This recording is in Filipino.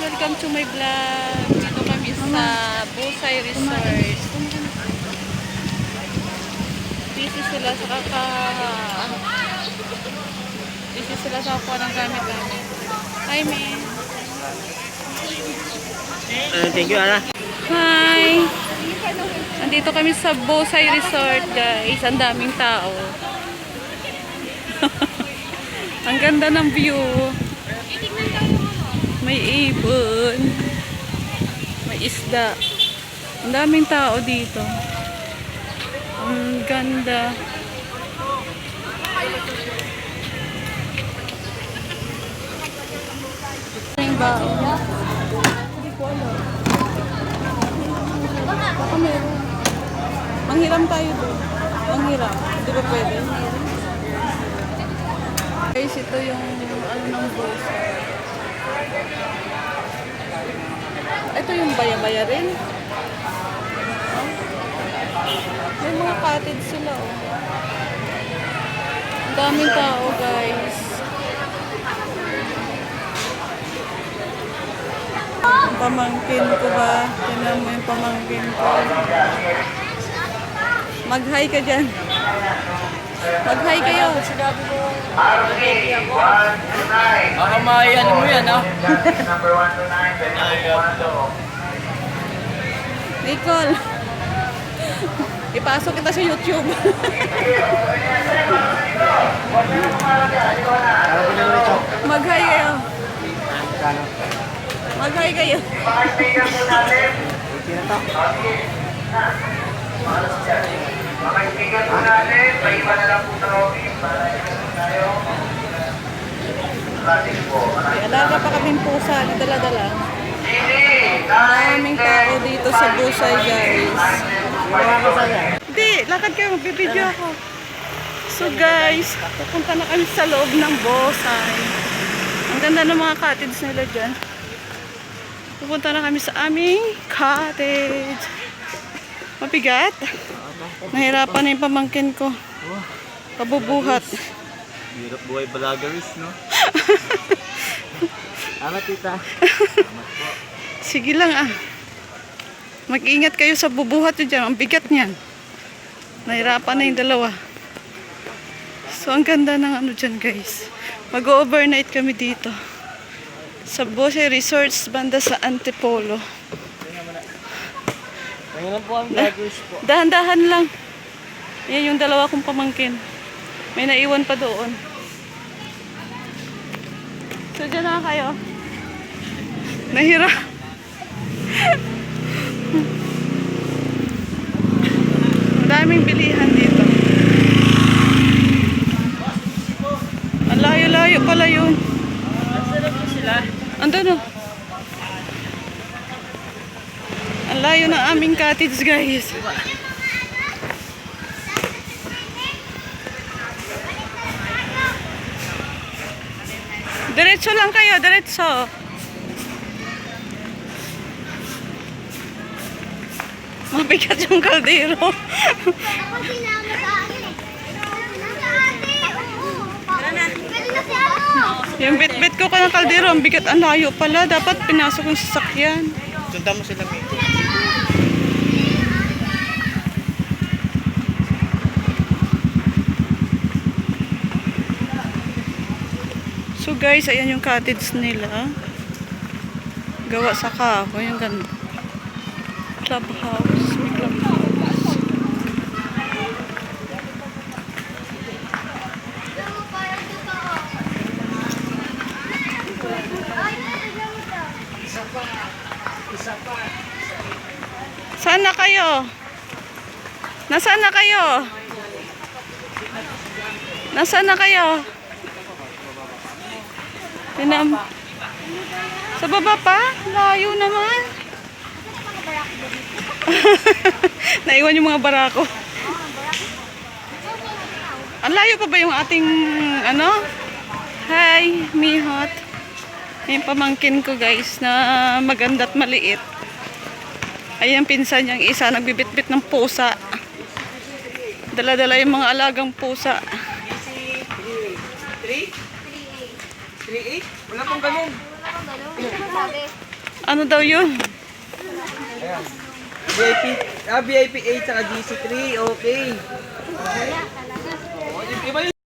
welcome to my vlog. Dito kami sa Busay Resort. Busy sila sa kaka... Ano, busy sila sa kuha ng gamit namin. Hi, man. Uh, ah, thank you, Ana. Hi! Nandito kami sa Bosay Resort, guys. Ang daming tao. Ang ganda ng view. May ibon. May isda. Ang daming tao dito. Ang ganda. Yung baon. Hindi ko alam. Baka. Manghiram tayo doon. Manghiram. Hindi ba pwede? Guys, ito yung ano ng bulsa. Ito yung baya-baya rin. May mga cottage sila oh. Ang daming tao guys. Pamangkin ko ba? Tingnan mo yung pamangkin ko. Mag-hi ka dyan. Mag-hi kayo. Baka may ano mo yan, ah. Nicole. Ipasok kita sa YouTube. Mag-hi kayo. Mag-hi kayo. Makaibigan po natin, may iba na lang po trophy para tayo. Klasik po. Alaga pa kaming pusa na dala-dala. Maraming tao dito sa Busay, guys. Hindi, lakad kayo. Magbibideo ako. So guys, pupunta na kami sa loob ng Bosay. Ang ganda ng mga cottage nila dyan. Pupunta na kami sa aming cottage. Mabigat. Nahirapan na yung pamangkin ko. Pabubuhat. Hirap buhay balagaris, no? Ama, tita. Sige lang ah. Mag-ingat kayo sa bubuhat nyo dyan. Ang bigat niyan. Nahirapan na yung dalawa. So, ang ganda ng ano dyan guys. Mag-overnight kami dito. Sa Bose Resorts, banda sa Antipolo. Ngayon po ang vloggers po. Dahan-dahan lang. Yan yung dalawa kong pamangkin. May naiwan pa doon. So, dyan na kayo. Nahira. Madaming bilihan dito. Ang layo-layo pala yun. Nasaan po sila? Andun oh. Ang layo ng aming cottage guys. Diretso lang kayo, diretso. Mabigat yung kaldero. Ako sinama sa akin eh. Nasa ate, oo. Tara na. Pwede na si ano. Yung bit-bit ko ka ng kaldero, ang bigat, ang layo pala. Dapat pinasok yung sasakyan. Sundan mo sila, Mito. So guys, ayan yung cottage nila. Gawa sa kahoy. Yung ganda. Clubhouse. Ano, parang totoo. Ay, nalagyan mo to. Saan na kayo? Nasaan na kayo? Nasaan na kayo? Tinam. Sa baba pa? Layo naman. Naiwan yung mga barako. Ang layo pa ba yung ating ano? Hi, Mihot. Yung pamangkin ko guys na maganda at maliit. Ayan pinsan niyang isa nagbibitbit ng pusa. Dala-dala yung mga alagang pusa. 3-8? Wala pong ganun. Ano daw yun? VIP, ah, VIP 8 saka GC3, okay. Iba yun.